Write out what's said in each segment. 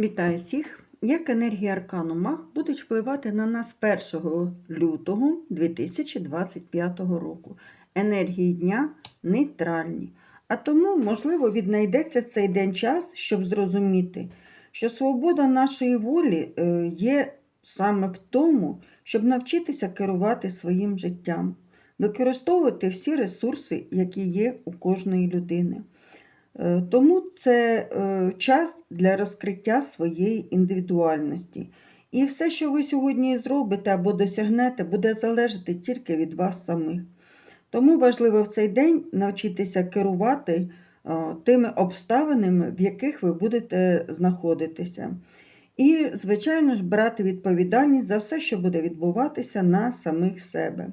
Вітаю всіх! Як енергія аркану Мах будуть впливати на нас 1 лютого 2025 року. Енергії дня нейтральні. А тому, можливо, віднайдеться в цей день час, щоб зрозуміти, що свобода нашої волі е, є саме в тому, щоб навчитися керувати своїм життям, використовувати всі ресурси, які є у кожної людини. Е, Тому це е, час для розкриття своєї індивідуальності. І все, що ви сьогодні зробите або досягнете, буде залежати тільки від вас самих. Тому важливо в цей день навчитися керувати е, тими обставинами, в яких ви будете знаходитися. І, звичайно ж, брати відповідальність за все, що буде відбуватися на самих себе.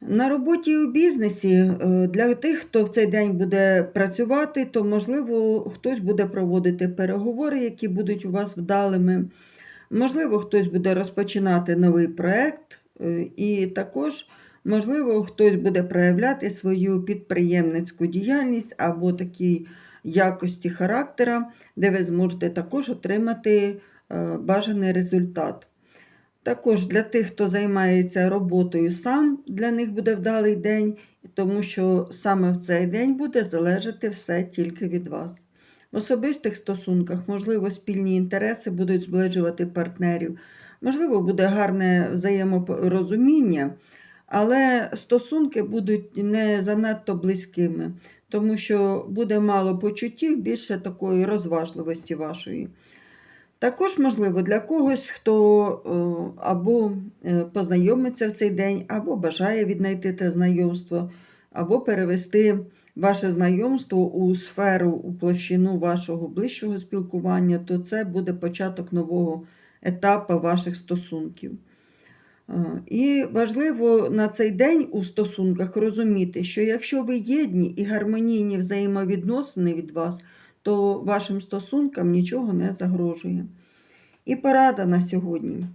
На роботі і у бізнесі е, для тих, хто в цей день буде працювати, то, можливо, хтось буде проводити переговори, які будуть у вас вдалими. Можливо, хтось буде розпочинати новий проєкт, е, і також, можливо, хтось буде проявляти свою підприємницьку діяльність або такі якості характера, де ви зможете також отримати е, бажаний результат. Також для тих, хто займається роботою сам, для них буде вдалий день, тому що саме в цей день буде залежати все тільки від вас. В особистих стосунках, можливо, спільні інтереси будуть зближувати партнерів, можливо, буде гарне взаєморозуміння, але стосунки будуть не занадто близькими, тому що буде мало почуттів, більше такої розважливості вашої. Також, можливо, для когось, хто е, або е, познайомиться в цей день, або бажає віднайти те знайомство, або перевести ваше знайомство у сферу, у площину вашого ближчого спілкування, то це буде початок нового етапу ваших стосунків. Е, І важливо на цей день у стосунках розуміти, що якщо ви єдні і гармонійні взаємовідносини від вас, то вашим стосункам нічого не загрожує. І порада на сьогодні.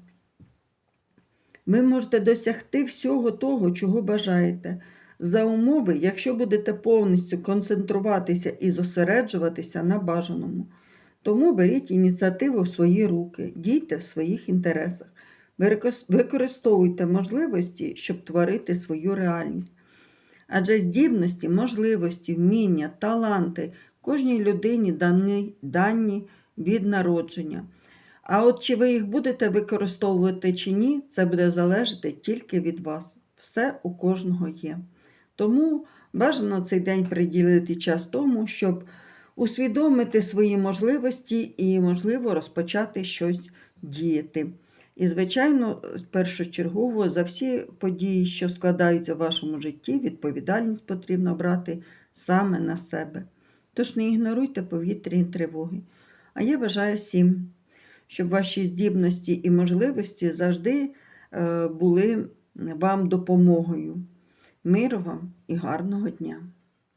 Ви можете досягти всього того, чого бажаєте, за умови, якщо будете повністю концентруватися і зосереджуватися на бажаному. Тому беріть ініціативу в свої руки, дійте в своїх інтересах, використовуйте можливості, щоб творити свою реальність. Адже здібності, можливості, вміння, таланти кожній людині дані, дані від народження. А от чи ви їх будете використовувати чи ні, це буде залежати тільки від вас. Все у кожного є. Тому бажано цей день приділити час тому, щоб усвідомити свої можливості і, можливо, розпочати щось діяти. І, звичайно, першочергово за всі події, що складаються в вашому житті, відповідальність потрібно брати саме на себе. Тож не ігноруйте повітряні тривоги. А я бажаю всім, щоб ваші здібності і можливості завжди е, були вам допомогою. Миру вам і гарного дня!